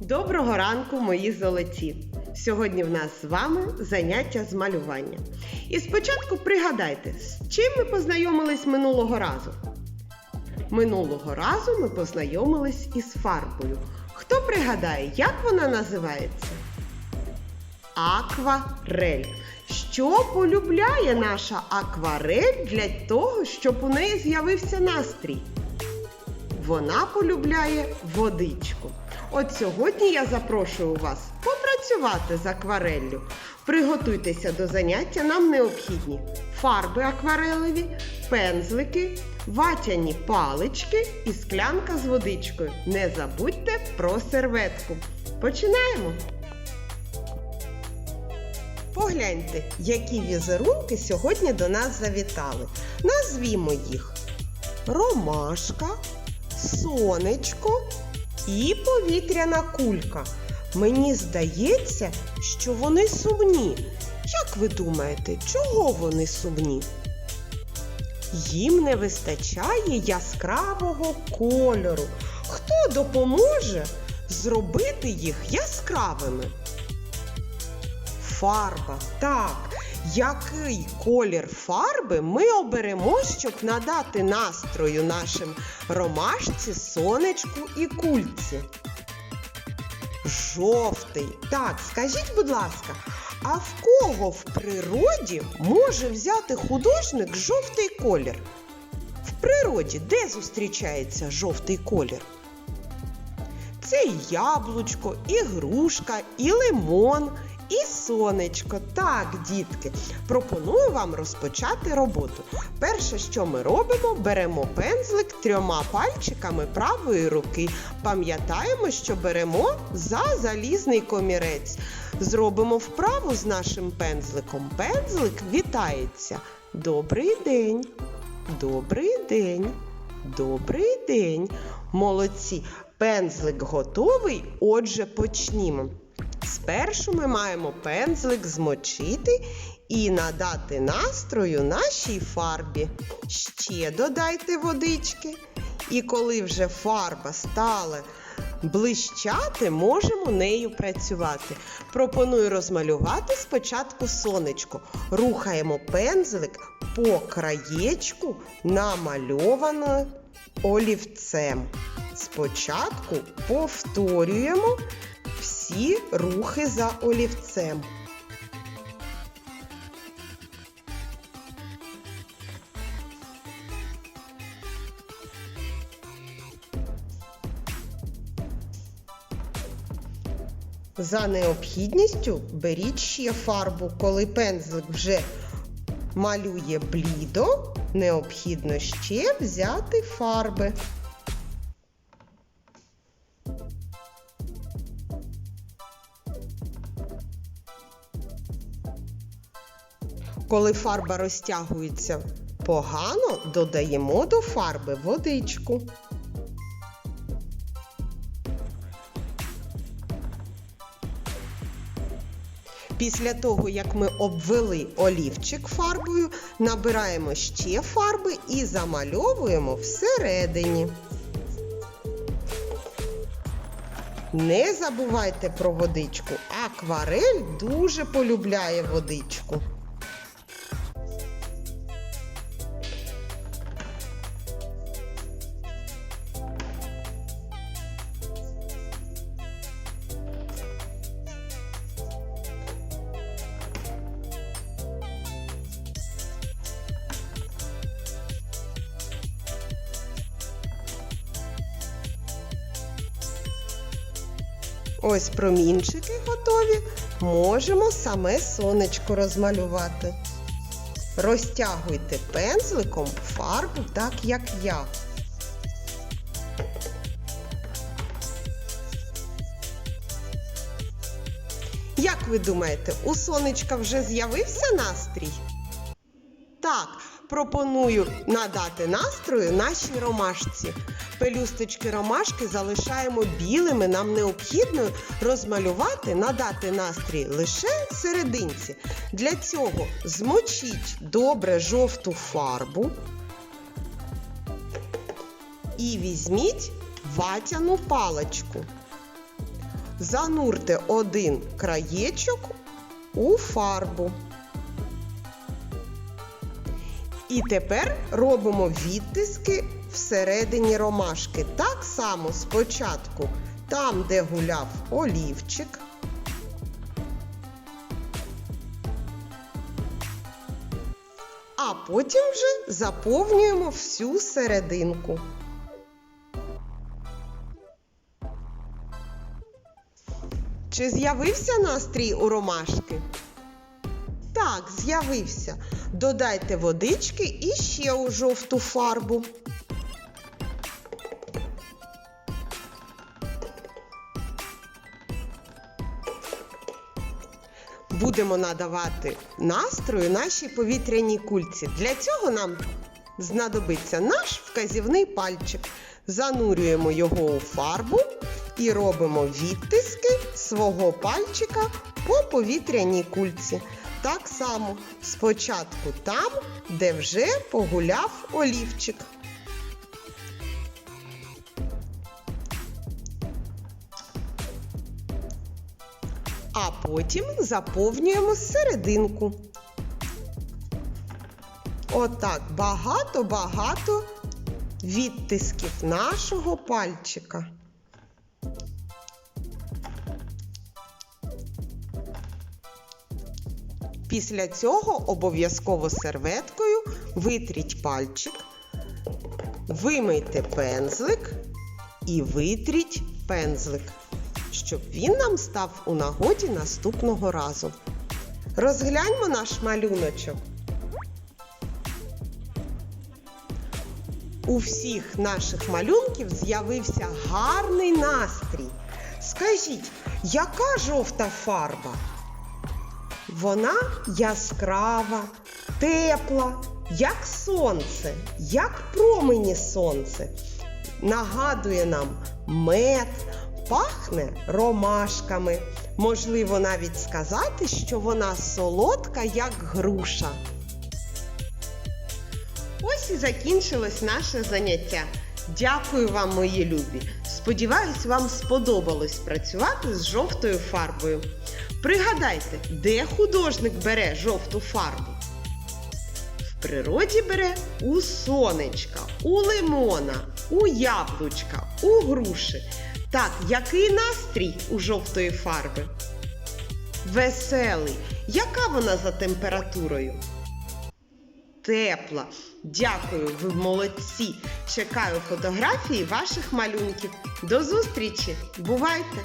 Доброго ранку, мої золоті! Сьогодні в нас з вами заняття з малювання. І спочатку пригадайте, з чим ми познайомились минулого разу. Минулого разу ми познайомились із фарбою. Хто пригадає, як вона називається? Акварель. Що полюбляє наша акварель для того, щоб у неї з'явився настрій? Вона полюбляє водичку. От сьогодні я запрошую вас попрацювати з аквареллю. Приготуйтеся до заняття, нам необхідні фарби акварелеві, пензлики, ватяні палички і склянка з водичкою. Не забудьте про серветку. Починаємо! Погляньте, які візерунки сьогодні до нас завітали. Назвімо їх ромашка, сонечко і повітряна кулька. Мені здається, що вони сумні. Як ви думаєте, чого вони сумні? Їм не вистачає яскравого кольору. Хто допоможе зробити їх яскравими? Фарба. Так. Який колір фарби ми оберемо, щоб надати настрою нашим ромашці, сонечку і кульці? Жовтий. Так, скажіть, будь ласка, а в кого в природі може взяти художник жовтий колір? В природі де зустрічається жовтий колір? Це і яблучко, і грушка, і лимон, і сонечко. Так, дітки, пропоную вам розпочати роботу. Перше, що ми робимо, беремо пензлик трьома пальчиками правої руки. Пам'ятаємо, що беремо за залізний комірець. Зробимо вправу з нашим пензликом. Пензлик вітається. Добрий день. Добрий день. Добрий день. Молодці. Пензлик готовий. Отже, почнімо. Спершу ми маємо пензлик змочити і надати настрою нашій фарбі. Ще додайте водички. І коли вже фарба стала блищати, можемо нею працювати. Пропоную розмалювати спочатку сонечко. Рухаємо пензлик по краєчку, намальовано олівцем. Спочатку повторюємо всі рухи за олівцем. За необхідністю беріть ще фарбу, коли пензлик вже малює блідо, необхідно ще взяти фарби. Коли фарба розтягується погано, додаємо до фарби водичку. Після того, як ми обвели олівчик фарбою, набираємо ще фарби і замальовуємо всередині. Не забувайте про водичку. Акварель дуже полюбляє водичку. Ось промінчики готові. Можемо саме сонечко розмалювати. Розтягуйте пензликом фарбу так, як я. Як ви думаєте, у сонечка вже з'явився настрій? Так, пропоную надати настрою нашій ромашці. Пелюсточки ромашки залишаємо білими. Нам необхідно розмалювати, надати настрій лише серединці. Для цього змочіть добре жовту фарбу і візьміть ватяну паличку. занурте один краєчок у фарбу. І тепер робимо відтиски всередині ромашки. Так само спочатку там, де гуляв олівчик. А потім вже заповнюємо всю серединку. Чи з'явився настрій у ромашки? Так, з'явився. Додайте водички і ще у жовту фарбу. Будемо надавати настрою нашій повітряній кульці. Для цього нам знадобиться наш вказівний пальчик. Занурюємо його у фарбу і робимо відтиски свого пальчика по повітряній кульці. Так само спочатку там, де вже погуляв олівчик. А потім заповнюємо серединку. Отак багато-багато відтисків нашого пальчика. Після цього обов'язково серветкою витріть пальчик, вимийте пензлик і витріть пензлик, щоб він нам став у нагоді наступного разу. Розгляньмо наш малюночок. У всіх наших малюнків з'явився гарний настрій. Скажіть, яка жовта фарба? Вона яскрава, тепла, як сонце, як промені сонце. Нагадує нам мед, пахне ромашками. Можливо, навіть сказати, що вона солодка, як груша. Ось і закінчилось наше заняття. Дякую вам, мої любі. Сподіваюсь, вам сподобалось працювати з жовтою фарбою. Пригадайте, де художник бере жовту фарбу? В природі бере у сонечка, у лимона, у яблучка, у груші. Так, який настрій у жовтої фарби? Веселий. Яка вона за температурою? Тепла. Дякую, ви молодці. Чекаю фотографії ваших малюнків. До зустрічі! Бувайте!